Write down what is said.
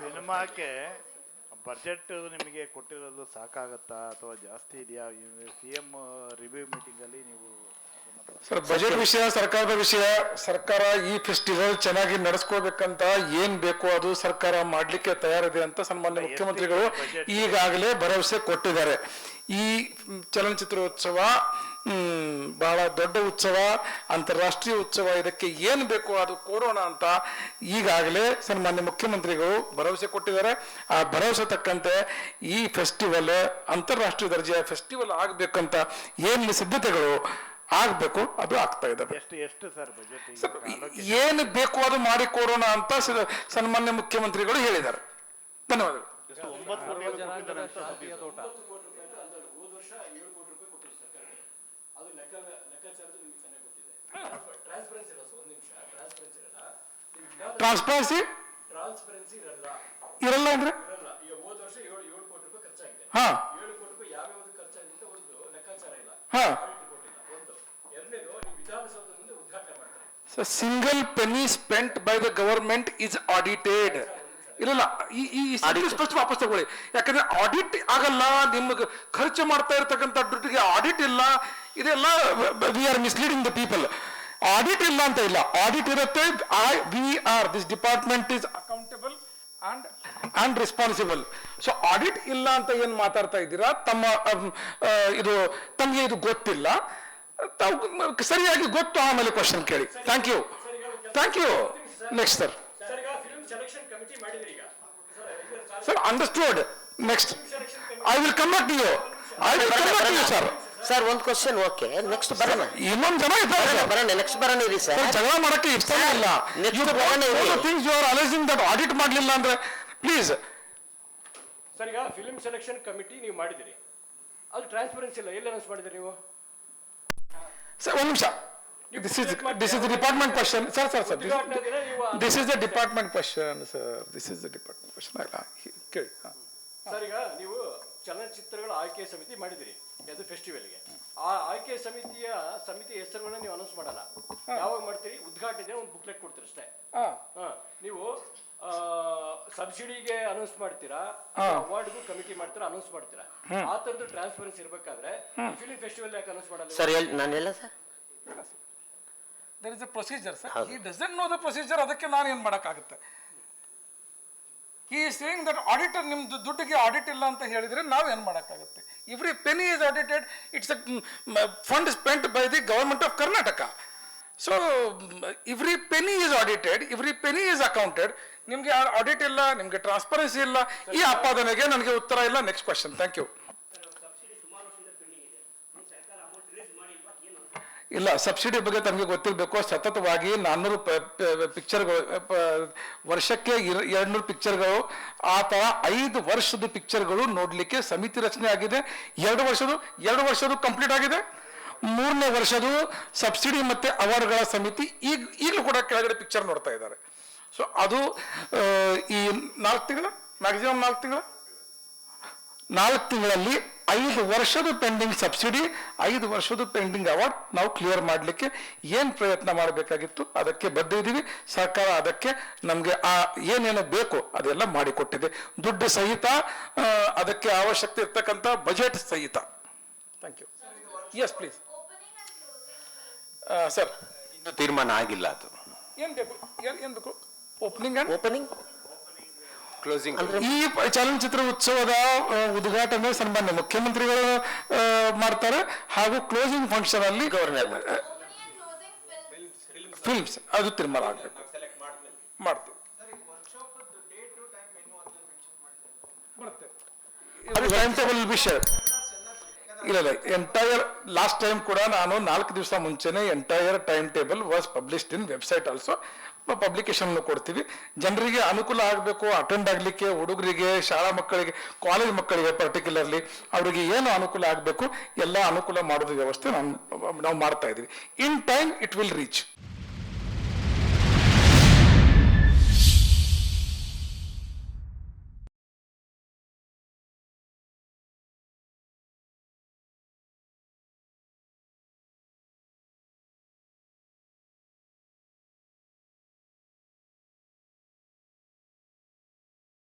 ಸಿನಿಮಾಕ್ಕೆ ಬಜೆಟ್ ನಿಮಗೆ ಕೊಟ್ಟಿರೋದು ಸಾಕಾಗತ್ತಾ ಅಥವಾ ಜಾಸ್ತಿ ಇದೆಯಾ? ಸಿ ಎಂ ರಿವ್ಯೂ ಮೀಟಿಂಗಲ್ಲಿ ನೀವು ಸರ್ ಬಜೆಟ್ ವಿಷಯ ಸರ್ಕಾರದ ವಿಷಯ ಸರ್ಕಾರ ಈ ಫೆಸ್ಟಿವಲ್ ಚೆನ್ನಾಗಿ ನಡೆಸ್ಕೋಬೇಕಂತ ಏನ್ ಬೇಕು ಅದು ಸರ್ಕಾರ ಮಾಡ್ಲಿಕ್ಕೆ ತಯಾರಿದೆ ಅಂತ ಸನ್ಮಾನ್ಯ ಮುಖ್ಯಮಂತ್ರಿಗಳು ಈಗಾಗಲೇ ಭರವಸೆ ಕೊಟ್ಟಿದ್ದಾರೆ. ಈ ಚಲನಚಿತ್ರೋತ್ಸವ ಬಹಳ ದೊಡ್ಡ ಉತ್ಸವ ಅಂತಾರಾಷ್ಟ್ರೀಯ ಉತ್ಸವ. ಇದಕ್ಕೆ ಏನು ಬೇಕು ಅದು ಕೊಡೋಣ ಅಂತ ಈಗಾಗಲೇ ಸನ್ಮಾನ್ಯ ಮುಖ್ಯಮಂತ್ರಿಗಳು ಭರವಸೆ ಕೊಟ್ಟಿದ್ದಾರೆ. ಆ ಭರವಸೆ ತಕ್ಕಂತೆ ಈ ಫೆಸ್ಟಿವಲ್ ಅಂತಾರಾಷ್ಟ್ರೀಯ ದರ್ಜೆಯ ಫೆಸ್ಟಿವಲ್ ಆಗಬೇಕಂತ ಏನು ಸಿದ್ಧತೆಗಳು ಆಗಬೇಕು ಅದು ಆಗ್ತಾ ಇದ್ದಾವೆ ಎಷ್ಟು ಎಷ್ಟು ಸರ್ ಬಜೆಟ್ ಏನು ಬೇಕು ಅದು ಮಾಡಿ ಕೊಡೋಣ ಅಂತ ಸನ್ಮಾನ್ಯ ಮುಖ್ಯಮಂತ್ರಿಗಳು ಹೇಳಿದ್ದಾರೆ. ಧನ್ಯವಾದಗಳು. ಟ್ರಾನ್ಸ್ಪರೆನ್ಸಿ ಟ್ರಾನ್ಸ್ಪರೆನ್ಸಿ ಇರಲ್ಲ. ಇರಲ್ಲ. ಅಂದ್ರೆ? ಇರಲ್ಲ. ಈಗ ಹೋದ ವರ್ಷ ಏಳು ಏಳು ಕೋಟಿ ರೂಪಾಯಿ ಖರ್ಚಾಗಿದೆ. ಹಾ. ಏಳು ಕೋಟಿ ರೂಪಾಯಿ ಯಾವ್ಯಾವ್ದು ಖರ್ಚಾಗಿದೆ ಒಂದು ಲೆಕ್ಕಾಚಾರ ಇಲ್ಲ. ಹಾ. ಆಡಿಟ್ ಕೊಟ್ಟಿಲ್ಲ ಒಂದು. ಎರಡನೇದು ನೀವು ವಿಧಾನಸೌಧದ ಮುಂದೆ ಉದ್ಘಾಟನೆ ಮಾಡ್ತಾರೆ. So single penny spent by the government is audited. ಇಲ್ಲ ಈ ಈ ಸ್ಪಷ್ಟ ವಾಪಸ್ ತಗೊಳ್ಳಿ. ಯಾಕಂದ್ರೆ ಆಡಿಟ್ ಆಗಲ್ಲ. ನಿಮ್ಗೆ ಖರ್ಚು ಮಾಡ್ತಾ ಇರ್ತಕ್ಕಂಥ ದುಡ್ಡಿಗೆ ಆಡಿಟ್ ಇಲ್ಲ. ಇದೆಲ್ಲ, we are misleading the people audit ಇಲ್ಲ ಅಂತ ಇಲ್ಲ. ಆಡಿಟ್ ಇರುತ್ತೆ I we are this department is accountable and and responsible so audit ಇಲ್ಲ ಅಂತ ಏನು ಮಾತಾಡ್ತಾ ಇದ್ದೀರಾ? ತಮ್ಮ ಇದು, ತಮಗೆ ಇದು ಗೊತ್ತಿಲ್ಲ. ತಾವು, ಸರಿಯಾಗಿ ಗೊತ್ತು, ಆಮೇಲೆ ಕ್ವಶನ್ ಕೇಳಿ. Thank you thank you next sir sir understood next I will come back to you I will come back to you sir sir ಒಂದು ಕ್ವಶನ್ ಓಕೆ ನೆಕ್ಸ್ಟ್ ಬರೋಣ. ಇನ್ನೊಂದು ಜನ ಇದ್ದಾರೆ. ಬರೋಣ ಸರ್ ಬರೋಣ ನೆಕ್ಸ್ಟ್ ಬರೋಣ ಇರಿ ಸರ್ ಸರ್ ಜಗಳ ಮಾಡಕ್ಕೆ ಇಷ್ಟನೇ ಇಲ್ಲ. Next ಯು ಬರೋಣ ಇರಿ. Things you are analysing that audit ಮಾಡಲಿಲ್ಲ ಅಂದ್ರೆ ಪ್ಲೀಸ್ ಸರ್ ಈಗ ಫಿಲ್ಮ್ ಸೆಲೆಕ್ಷನ್ ಕಮಿಟಿ ನೀವು ಮಾಡಿದಿರಿ ಅದು ಟ್ರಾನ್ಸ್ಪರೆನ್ಸಿ ಇಲ್ಲ. ಎಲ್ಲಿ ಅನೌನ್ಸ್ ಮಾಡಿದಿರಿ ನೀವು? ಸರ್ ಒಂದು ನಿಮಿಷ. This is this is the department question sir sir sir ಉದ್ಘಾಟನೆ ದಿನ ನೀವು this is the department question sir this is the department question ಕೇಳಿ ಹಾ. ಸರ್ ಈಗ ನೀವು ಚಲನಚಿತ್ರಗಳ ಆಯ್ಕೆ ಸಮಿತಿ ಮಾಡಿದಿರಿ ಅದು ಫೆಸ್ಟಿವಲ್ಗೆ ಆ ಆಯ್ಕೆ ಸಮಿತಿಯ ಸಮಿತಿ ಹೆಸರುಗಳನ್ನ ನೀವು ಅನೌನ್ಸ್ ಮಾಡಲ್ಲ. ಯಾವಾಗ ಮಾಡ್ತೀರಿ? ಉದ್ಘಾಟನೆ ಒಂದು ಬುಕ್ಲೆಟ್ ಕೊಡ್ತೀರಿ ಅಷ್ಟೇ. ಹಾ. ನೀವು ಸಬ್ಸಿಡಿಗೆ ಅನೌನ್ಸ್ ಮಾಡ್ತೀರಾ? ಅವಾರ್ಡ್ಗೂ ಕಮಿಟಿ ಮಾಡ್ತೀರಾ? ಅನೌನ್ಸ್ ಮಾಡ್ತೀರಾ? ಆ ತರದ್ದು ಟ್ರಾನ್ಸ್ಪರೆನ್ಸಿ ಇರ್ಬೇಕಾದ್ರೆ ಫಿಲ್ಮ್ ಫೆಸ್ಟಿವಲ್ ಯಾಕೆ ಅನೌನ್ಸ್ ಮಾಡಲ್ಲ? ಸರ್ ನಾನೆಲ್ಲ ನಾನು ಎಲ್ಲ sir. There is a procedure sir he doesn't know the procedure ಅದಕ್ಕೆ ನಾನು ಏನು ಮಾಡೋಕ್ಕಾಗುತ್ತೆ? ಈ ಸೇಯಿಂಗ್ ದಟ್ ಆಡಿಟರ್ ನಿಮ್ದು ದುಡ್ಡಿಗೆ ಆಡಿಟ್ ಇಲ್ಲ ಅಂತ ಹೇಳಿದ್ರೆ ನಾವು ಏನು ಮಾಡೋಕ್ಕಾಗುತ್ತೆ? Every penny is audited it's a fund spent by the government of Karnataka so every penny is audited every penny is accounted ನಿಮಗೆ ಆಡಿಟ್ ಇಲ್ಲ, ನಿಮಗೆ ಟ್ರಾನ್ಸ್ಪರೆನ್ಸಿ ಇಲ್ಲ, ಈ ಆಪಾದನೆಗೆ ನನಗೆ ಉತ್ತರ ಇಲ್ಲ. ನೆಕ್ಸ್ಟ್ ಕ್ವಶನ್ ಥ್ಯಾಂಕ್ ಯು ಇಲ್ಲ ಸಬ್ಸಿಡಿ ಬಗ್ಗೆ ತಮಗೆ ಗೊತ್ತಿರಬೇಕು. ಸತತವಾಗಿ ನಾನ್ನೂರು ಪಿಕ್ಚರ್ಗಳು ವರ್ಷಕ್ಕೆ ಎರಡ್ನೂರು ಪಿಕ್ಚರ್ಗಳು ಆ ಥರ ಐದು ವರ್ಷದ ಪಿಕ್ಚರ್ಗಳು ನೋಡಲಿಕ್ಕೆ ಸಮಿತಿ ರಚನೆ ಆಗಿದೆ. ಎರಡು ವರ್ಷದ ಎರಡು ವರ್ಷದ್ದು ಕಂಪ್ಲೀಟ್ ಆಗಿದೆ. ಮೂರನೇ ವರ್ಷದ ಸಬ್ಸಿಡಿ ಮತ್ತೆ ಅವಾರ್ಡ್ಗಳ ಸಮಿತಿ ಈಗ, ಈಗಲೂ ಕೂಡ ಕೆಳಗಡೆ ಪಿಕ್ಚರ್ ನೋಡ್ತಾ ಇದ್ದಾರೆ. ಸೊ ಅದು ಈ ನಾಲ್ಕು ತಿಂಗಳ ಮ್ಯಾಕ್ಸಿಮಮ್ ನಾಲ್ಕು ತಿಂಗಳ? ನಾಲ್ಕು ತಿಂಗಳಲ್ಲಿ ಐದು ವರ್ಷದ ಪೆಂಡಿಂಗ್ ಸಬ್ಸಿಡಿ ಐದು ವರ್ಷದ ಪೆಂಡಿಂಗ್ ಅವಾರ್ಡ್ ನಾವು ಕ್ಲಿಯರ್ ಮಾಡಲಿಕ್ಕೆ ಏನು ಪ್ರಯತ್ನ ಮಾಡಬೇಕಾಗಿತ್ತು ಅದಕ್ಕೆ ಬದ್ಧ ಇದ್ದೀವಿ. ಸರ್ಕಾರ ಅದಕ್ಕೆ ನಮಗೆ ಆ ಏನೇನು ಬೇಕು ಅದೆಲ್ಲ ಮಾಡಿಕೊಟ್ಟಿದೆ. ದುಡ್ಡು ಸಹಿತ ಅದಕ್ಕೆ ಅವಶ್ಯಕತೆ ಇರ್ತಕ್ಕಂಥ ಬಜೆಟ್ ಸಹಿತ. Thank you yes please sir. ಇನ್ನು ತೀರ್ಮಾನ ಆಗಿಲ್ಲ ಅದು. ಏನು ಬೇಕು? ಏನು ಏನು ಬೇಕು? ಓಪನಿಂಗ್ ಓಪನಿಂಗ್ ಕ್ಲೋಸಿಂಗ್ ಈ ಚಲನಚಿತ್ರ ಉತ್ಸವದ ಉದ್ಘಾಟನೆ ಸನ್ಮಾನ್ಯ ಮುಖ್ಯಮಂತ್ರಿಗಳು ಮಾಡ್ತಾರೆ. ಹಾಗೂ ಕ್ಲೋಸಿಂಗ್ ಫಂಕ್ಷನ್ ಅಲ್ಲಿ ಗವರ್ನರ್ ಫಿಲ್ಮ್ಸ್ ಅದು ತೀರ್ಮಾನ ಆಗಬೇಕು. ಮಾಡ್ತೀವಿ. ಟೈಮ್ ಟೇಬಲ್ ವಿಷಯ. ಇಲ್ಲ ಇಲ್ಲ ಎಂಟೈರ್ ಲಾಸ್ಟ್ ಟೈಮ್ ಕೂಡ ನಾನು ನಾಲ್ಕು ದಿವಸ ಮುಂಚೆನೆ entire time table was published in website also publication ಕೊಡ್ತೀವಿ. ಜನರಿಗೆ ಅನುಕೂಲ ಆಗಬೇಕು ಅಟೆಂಡ್ ಆಗಲಿಕ್ಕೆ, ಹುಡುಗರಿಗೆ, ಶಾಲಾ ಮಕ್ಕಳಿಗೆ ಕಾಲೇಜ್ ಮಕ್ಕಳಿಗೆ ಪರ್ಟಿಕ್ಯುಲರ್ಲಿ ಅವರಿಗೆ ಏನು ಅನುಕೂಲ ಆಗಬೇಕು, ಎಲ್ಲ ಅನುಕೂಲ ಮಾಡೋದು ವ್ಯವಸ್ಥೆ ನಾನು, ನಾವು ಮಾಡ್ತಾ ಇದ್ದೀವಿ. In time it will reach